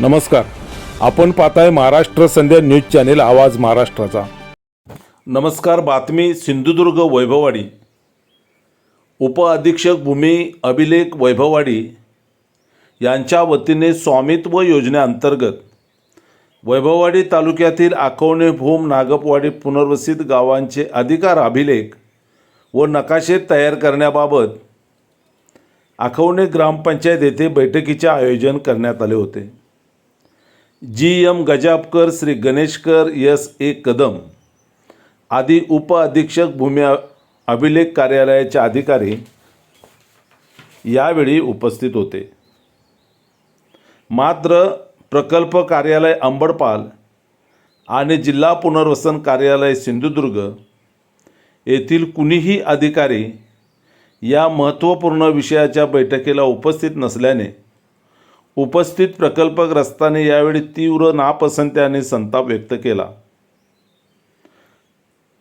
नमस्कार. आपण पाहताय महाराष्ट्र संध्या न्यूज चॅनेल आवाज महाराष्ट्राचा. नमस्कार बातमी सिंधुदुर्ग वैभववाडी. उपअधीक्षक भूमी अभिलेख वैभववाडी यांच्या वतीने स्वामित्व योजनेअंतर्गत वैभववाडी तालुक्यातील आकवणे भूम नागपवाडी पुनर्वसित गावांचे अधिकार अभिलेख व नकाशे तयार करण्याबाबत आखवणे ग्रामपंचायत येथे बैठकीचे आयोजन करण्यात आले होते. G M Gajapkar Shri Ganeshkar S A Kadam आदी उप अधीक्षक भूमी अभिलेख कार्यालयाचे अधिकारी यावेळी उपस्थित होते. मात्र प्रकल्प कार्यालय अंबडपाल आणि जिल्हा पुनर्वसन कार्यालय सिंधुदुर्ग येथील कुणीही अधिकारी या महत्त्वपूर्ण विषयाच्या बैठकीला उपस्थित नसल्याने उपस्थित प्रकल्पग्रस्तांनी यावेळी तीव्र नापसंती आणि संताप व्यक्त केला.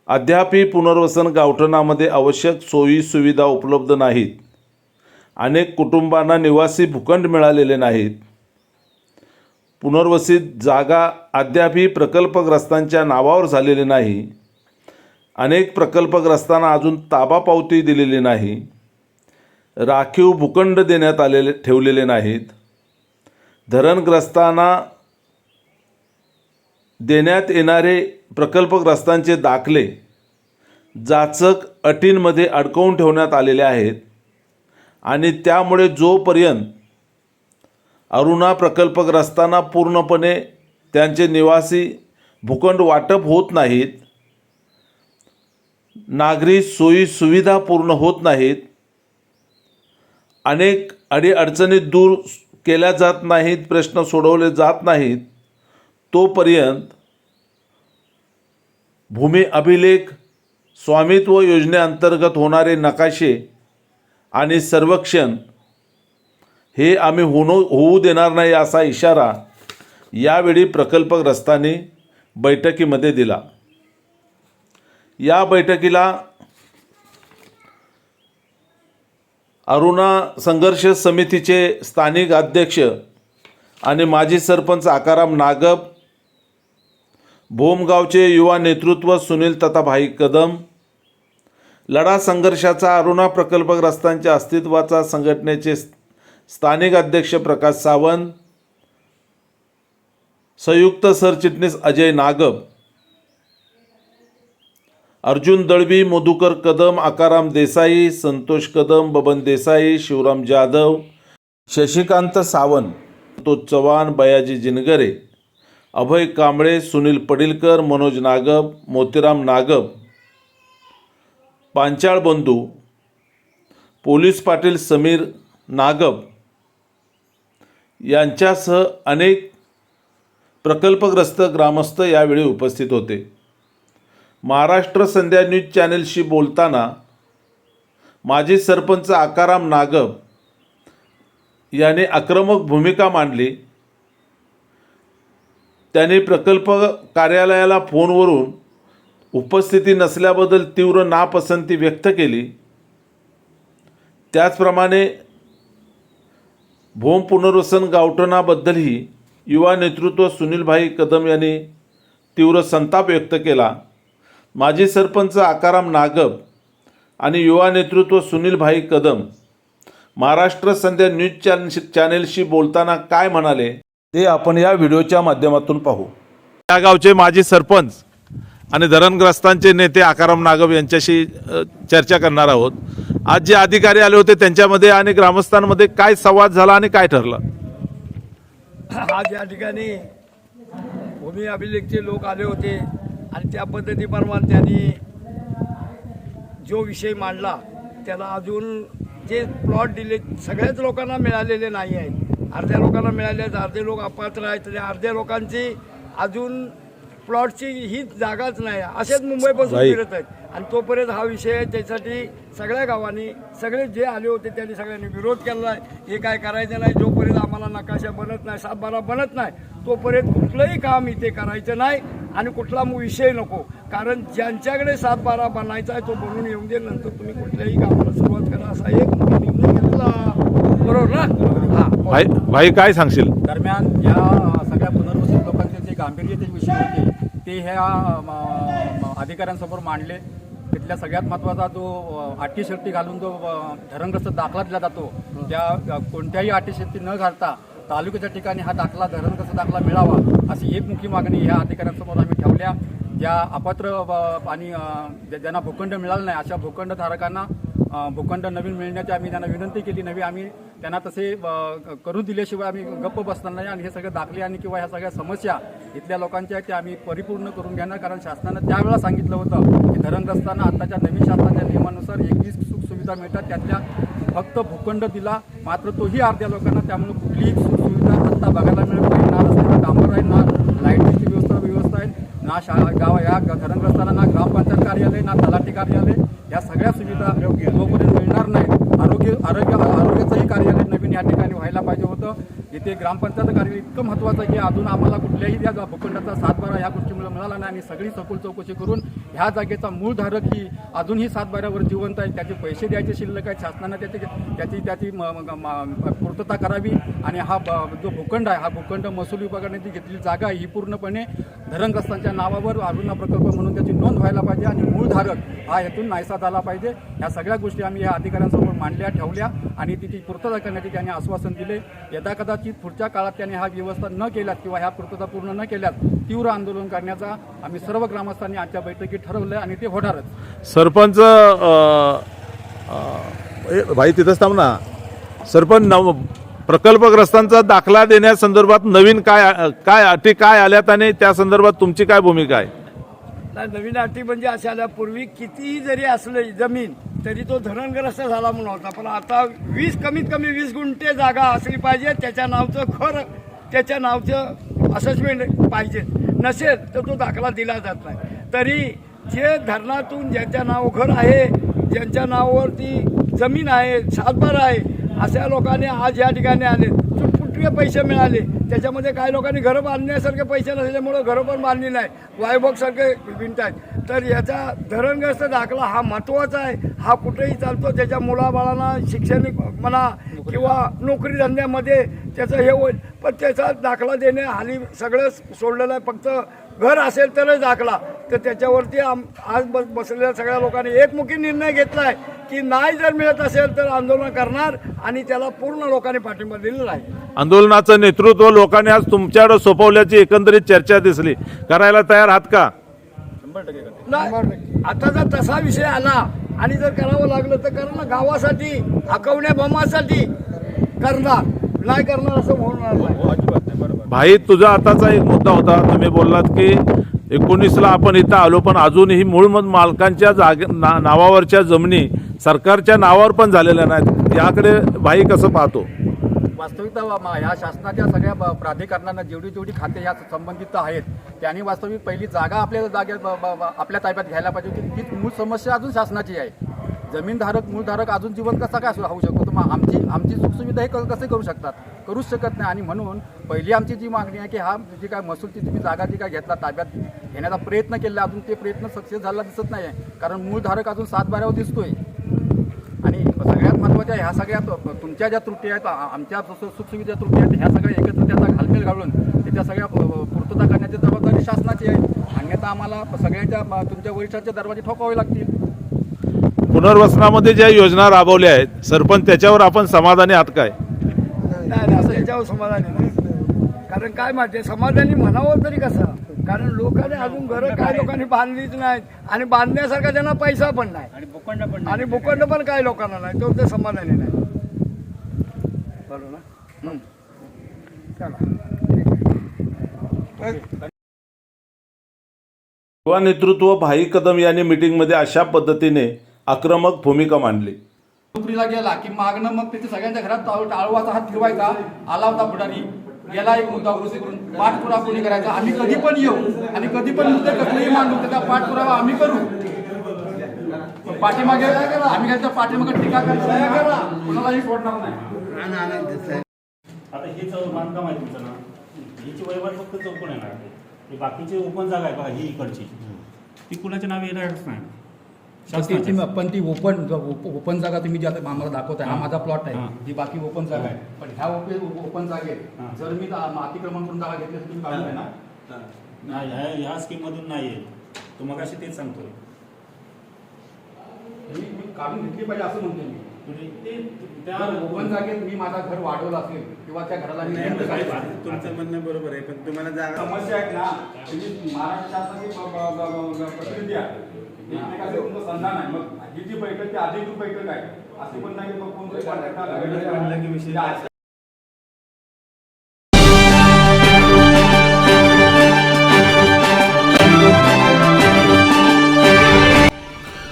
अद्यापही पुनर्वसन गावठणामध्ये आवश्यक सोयी सुविधा उपलब्ध नाहीत. अनेक कुटुंबांना निवासी भूखंड मिळालेले नाहीत. पुनर्वसित जागा अद्यापही प्रकल्पग्रस्तांच्या नावावर झालेली नाही. अनेक प्रकल्पग्रस्तांना अजून ताबा पावती दिलेली नाही. राखीव भूखंड देण्यात आलेले ठेवलेले नाहीत. धरणग्रस्तांना देण्यात येणारे प्रकल्पग्रस्तांचे दाखले जाचक अटींमध्ये अडकवून ठेवण्यात आलेले आहेत आणि त्यामुळे जोपर्यंत अरुणा प्रकल्पग्रस्तांना पूर्णपणे त्यांचे निवासी भूखंड वाटप होत नाहीत नागरी सोयी सुविधा पूर्ण होत नाहीत अनेक अडीअडचणी दूर केल्या जात नाहीत प्रश्न सोडवले जात नाहीत तोपर्यंत भूमी अभिलेख स्वामित्व योजनेअंतर्गत होणारे नकाशे आणि सर्वेक्षण हे आम्ही होणं होऊ देणार नाही असा इशारा यावेळी प्रकल्पग्रस्तांनी बैठकीमध्ये दिला. या बैठकीला अरुणा संघर्ष समितीचे स्थानिक अध्यक्ष आणि माजी सरपंच आकाराम नागब भोमगावचे युवा नेतृत्व सुनील तथाभाई कदम लढा संघर्षाचा अरुणा प्रकल्पग्रस्तांच्या अस्तित्वाचा संघटनेचे स्थानिक अध्यक्ष प्रकाश सावंत संयुक्त सरचिटणीस अजय नागब अर्जुन दळवी मधुकर कदम आकाराम देसाई संतोष कदम बबन देसाई शिवराम जाधव शशिकांत सावंत तो चव्हाण बयाजी जिनगरे अभय कांबळे सुनील पडिलकर मनोज नागब मोतीराम नागब पांचाळ बंधू पोलीस पाटील समीर नागब यांच्यासह अनेक प्रकल्पग्रस्त ग्रामस्थ यावेळी उपस्थित होते. महाराष्ट्र संध्या न्यूज चॅनेलशी बोलताना माजी सरपंच आकाराम नागब याने आक्रमक भूमिका मांडली. त्याने प्रकल्प कार्यालयाला फोनवरून उपस्थिती नसल्याबद्दल तीव्र नापसंती व्यक्त केली. त्याचप्रमाणे भूम पुनर्वसन गावठणाबद्दलही युवा नेतृत्व सुनीलभाई कदम यांनी तीव्र संताप व्यक्त केला. माजी सरपंच आकाराम नागब आणि युवा नेतृत्व सुनीलभाई कदम महाराष्ट्र संध्या न्यूज चॅन चॅनेलशी बोलताना काय म्हणाले? ते आपण या व्हिडिओच्या माध्यमातून पाहू. या गावचे माजी सरपंच आणि धरणग्रस्तांचे नेते आकाराम नागब यांच्याशी चर्चा करणार आहोत. आज जे अधिकारी आले होते त्यांच्यामध्ये आणि ग्रामस्थांमध्ये काय संवाद झाला आणि काय ठरलं? आज या ठिकाणी भूमी अभिलेखचे लोक आले होते. आणि त्या पद्धतीप्रमाणे त्यांनी जो विषय मांडला त्याला अजून जे प्लॉट दिले सगळ्याच लोकांना मिळालेले नाही आहेत. अर्ध्या लोकांना मिळाले आहेत अर्धे लोक अपात्र आहेत. आणि अर्ध्या लोकांची अजून प्लॉटची ही जागाच नाही. असेच मुंबईपासून. फिरत आहेत. आणि तोपर्यंत हा विषय आहे त्यासाठी सगळ्या गावांनी सगळे जे आले होते त्यांनी सगळ्यांनी विरोध केला आहे. हे काय करायचं नाही जोपर्यंत आम्हाला नकाशा बनत नाही सातबारा बनत नाही तोपर्यंत कुठलंही काम इथे करायचं नाही आणि कुठला मु- विषय नको. कारण ज्यांच्याकडे सातबारा बनायचा आहे तो बनवून येऊन दे नंतर तुम्ही कुठल्याही कामाला सुरुवात करा असा एक निर्णय घेतला बरोबर ना? हा. भाई भाई काय सांगशील? दरम्यान या सगळ्या पुनर्वसित लोकांचे जे गांभीर्याचे विषय होते ते ह्या म, अधिकाऱ्यांसमोर मांडले. तिथल्या सगळ्यात महत्त्वाचा जो अ, शेट्टी घालून जो धरणग्रस्त दाखला दिला जातो त्या कोणत्याही कोणत्याही शेट्टी न घालता तालुक्याच्या ठिकाणी हा दाखला धरणग्रस्त दाखला मिळावा अशी एक मागणी ह्या अधिकाऱ्यांसमोर आम्ही ठेवल्या. ज्या अपात्र आणि ज्या- ज्यांना भूखंड मिळाला नाही अशा भूखंडधारकांना भूखंड नवीन मिळण्याची आम्ही त्यांना विनंती केली. नवी आम्ही त्यांना तसे करू दिल्याशिवाय आम्ही गप्प बसणार नाही आणि हे सगळे दाखले आणि किंवा ह्या सगळ्या समस्या इथल्या लोकांच्या आहेत त्या आम्ही परिपूर्ण करून घेणार. कारण शासनानं त्यावेळेला सांगितलं होतं की धरणग्रस्तांना आताच्या नवीन शासनाच्या नियमानुसार एकवीस सुखसुविधा मिळतात. त्यातल्या फक्त भूखंड दिला मात्र तोही अर्ध्या लोकांना त्यामुळे कुठलीही सुखसुविधा आत्ता बघायला मिळत नाही. ना रस्त्याला डांबर आहे ना लाईटीची व्यवस्था व्यवस्था आहे ना शाळा गाव या धरणग्रस्तांना ना ग्रामपंचायत कार्यालय ना तलाठी कार्यालय या सगळ्या सुविधा जोपर्यंत मिळणार नाहीत आरोग्य आरोग्य आरोग्याचंही कार्यालय नवीन या ठिकाणी व्हायला पाहिजे होतं. इथे ग्रामपंचायत कार्यालय इतकं महत्त्वाचं आहे की अजून आम्हाला कुठल्याही या भूखंडाचा सातबारा ह्या गोष्टीमुळे मिळाला नाही. आणि सगळी सखोल चौकशी करून ह्या जागेचा मूळ धारक ही अजूनही सातबाऱ्यावर जिवंत आहे. त्याचे पैसे द्यायचे शिल्लक आहे. शासनानं त्याची त्याची त्याची म- पूर्तता करावी. आणि हा ब- जो भूखंड आहे हा भूखंड महसूल विभागाने जी घेतलेली जागा आहे ही पूर्णपणे धरणग्रस्तांच्या नावावर अरुणा प्रकल्प म्हणून त्याची नोंद व्हायला पाहिजे आणि मूळधारक हा यातून नाहीसा झाला पाहिजे. ह्या सगळ्या गोष्टी आम्ही या अधिकाऱ्यांसमोर मांडल्या ठेवल्या आणि तिची पूर्तता करण्याचे त्यांनी आश्वासन दिले. यदा कदाचित पुढच्या काळात त्यांनी हा व्यवस्था न केल्यात किंवा ह्या पूर्तता पूर्ण न केल्यास तीव्र आंदोलन करण्याचा आम्ही सर्व ग्रामस्थांनी आजच्या बैठकीत ठरवलं आणि ते होणारच. सरपंच ए, भाई तिथंच थांब ना. सरपंच नव प्रकल्पग्रस्तांचा दाखला देण्यासंदर्भात नवीन काय काय अटी काय आल्यात आणि त्या संदर्भात तुमची काय भूमिका आहे? नवीन अटी म्हणजे अशा आल्या पूर्वी कितीही जरी असलं जमीन तरी तो धरणग्रस्त झाला म्हणून होता. पण आता वीस कमीत कमी वीस गुंठे जागा असली पाहिजे त्याच्या नावचं खर त्याच्या नावचं असेसमेंट पाहिजे. नसेल तर तो दाखला दिला जात नाही. तरी जे धरणातून ज्यांच्या नाव घर आहे ज्यांच्या नावावरती जमीन आहे सातबार आहे अशा लोकांनी आज या ठिकाणी आले. चुटपुटके पैसे मिळाले. त्याच्यामध्ये काही लोकांनी घरं बांधण्यासारखे पैसे नसल्यामुळं घरं पण बांधली नाही वायबॉक्ससारखे भिंत आहेत तर याचा धरणग्रस्त दाखला हा महत्त्वाचा आहे. हा कुठेही चालतो. त्याच्या मुलाबाळांना शैक्षणिक म्हणा किंवा नोकरी धंद्यामध्ये त्याचं हे होईल. पण त्याचा दाखला देणे हाली सगळं सोडलेलं आहे. फक्त घर असेल तरच दाखला. तर त्याच्यावरती आम आज बस बसलेल्या सगळ्या लोकांनी एकमुखी निर्णय घेतला आहे की नाही जर मिळत असेल तर आंदोलन करणार आणि त्याला पूर्ण लोकांनी पाठिंबा दिलेला आहे. आंदोलनाचं नेतृत्व लोकांनी आज तुमच्याकडे सोपवल्याची एकंदरीत चर्चा दिसली. करायला तयार आहात का? नाही आता जर तसा विषय आला आणि जर करावं लागलं तर करा ना गावासाठी अकवण्या बमासाठी करणार. नाही करणार असं होणार नाही. हो अजिबात नाही बरोबर. भाई तुझा आताचा एक मुद्दा होता. तुम्ही बोललात की एकोणीसला आपण इथं आलो पण अजूनही मूळ मत मालकांच्या जागे ना नावावरच्या जमिनी सरकारच्या नावावर पण झालेल्या नाहीत. याकडे भाई कसं पाहतो? वास्तविकता या मा- ह्या शासनाच्या सगळ्या प्राधिकरणांना जेवढी जेवढी खाते या संबंधित आहेत त्यांनी वास्तविक पहिली जागा आपल्या जागेत आपल्या ताब्यात घ्यायला पाहिजे होती. ती मूळ समस्या अजून शासनाची आहे. जमीनधारक मूळधारक अजून जीवन कसा काय राहू शकतो? तर मग आमची आमची सुखसुविधा हे क- कसे करू शकतात? करूच शकत नाही. आणि म्हणून पहिली आमची जी मागणी आहे की हा जी काय महसूलची तुम्ही जागा जी काय घेतला ताब्यात घेण्याचा प्रयत्न केला अजून ते प्रयत्न सक्सेस झाला दिसत नाही आहे कारण मूळधारक अजून सात बाऱ्यावर दिसतोय. महत्त्वाच्या ह्या सगळ्या तु- तुमच्या ज्या त्रुटी आहेत आमच्या सुखसुविधा त्रुटी आहेत ह्या सगळ्या एकत्र त्याचा घालमेल घालून त्याच्या सगळ्या पूर्तता करण्याची जबाबदारी शासनाची आहे. अन्यथा आम्हाला सगळ्यांच्या तुमच्या वरिष्ठांचे दरवाजे ठोकावे लागतील. पुनर्वसनामध्ये ज्या योजना राबवल्या आहेत सरपंच त्याच्यावर आपण समाधानी आहात काय? नाही नाही असं याच्यावर समाधानी नाही. कारण काय माहिती समाधानी म्हणावं तरी कसं? कारण लोकांनी अजून घरं काय लोकांनी बांधलीच नाहीत. आणि बांधण्यासारखा त्यांना पैसा पण नाही. आणि भूखंड पण आणि भूखंड पण काय लोकांना नाही. तो ते समाधानी नाही. बरोबर ना? हं. चला. युवा नेतृत्व भाई कदम यांनी मीटिंगमध्ये अशा पद्धतीने आक्रमक भूमिका मांडली. नोकरीला गेला की मागणं मग तिथे सगळ्यांच्या घरात टाळ- टाळवाचा हात फिरवायचा. आला होता पुढारी. गेला एक मुद्दा उघडून करून पाठपुरावा कोणी करायचा? आम्ही कधी पण येऊ. आणि कधी पण मुद्दे कसलेही मांडू त्याचा पाठपुरावा आम्ही करू. पाठीमागे आम्ही त्यांच्या पाठीमागे टीका करायला कोणालाही सोडणार नाही. आता हे चौ बांधकाम आहे तुमचं ना? हिची वैभव फक्त चौकोन येणार बाकीची ओपन जागा आहे बघा ही इकडची. ती कुणाच्या नावे येणारच नाही. ते पण ती ओपन ओपन जागा तुम्ही जी आता आम्हाला दाखवताय हा माझा प्लॉट आहे. हां. ही बाकी ओपन जागा आहे. पण ह्या ओपन ओपन जागेत. जर मी अतिक्रमण करून जागा घेतली तुम्ही काढून आहे ना नाही ह्या ह्या स्कीम मधून नाही तुम्हाला अशी तेच मी मी काढून घेतली पाहिजे असं म्हणतो मी. ते त्या ओपन जागेत मी माझा घर वाढवलं असेल किंवा त्या घराला मी. तुमचं म्हणणं बरोबर आहे पण तुम्हाला जागा समस्या आहेत ना तुम्ही महाराष्ट्र शासनाची प्रतिनिधी आहे एकमेकाचे तुमचं संधान आहे? मग ही जी बैठक ती अधिकृत बैठक आहे. अशी पण नाही की मग कोणतरी म्हणलं की विषय कॉन्ट्रॅक्टर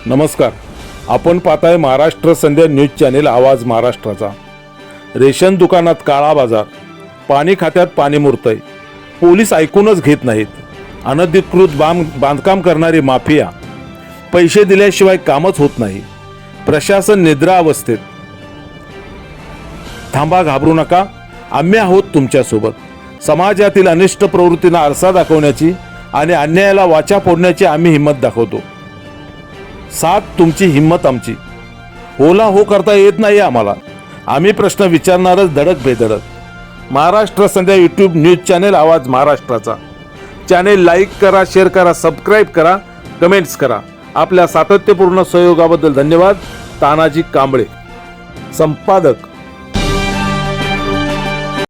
नमस्कार. आपण पाहताय महाराष्ट्र संध्या न्यूज चॅनेल आवाज महाराष्ट्राचा. रेशन दुकानात काळा बाजार पाणी खात्यात पाणी मुरतंय. पोलीस ऐकूनच घेत नाहीत. अनधिकृत बांध बांधकाम करणारी माफिया पैसे दिल्याशिवाय कामच होत नाही. प्रशासन निद्रा अवस्थेत. थांबा घाबरू नका. आम्ही आहोत तुमच्यासोबत. समाजातील अनिष्ट प्रवृत्तींना आरसा दाखवण्याची आणि अन्यायाला वाचा फोडण्याची आम्ही हिंमत दाखवतो. साथ तुमची हिंमत आमची. होला हो करता येत नाही आम्हाला. आम्ही प्रश्न विचारणारच धडक बेधडक. Maharashtra Sandhya YouTube news channel आवाज महाराष्ट्राचा. चॅनेल लाईक करा शेअर करा सबस्क्राईब करा कमेंट्स करा. आपल्या सातत्यपूर्ण सहयोगाबद्दल धन्यवाद. तानाजी कांबळे. संपादक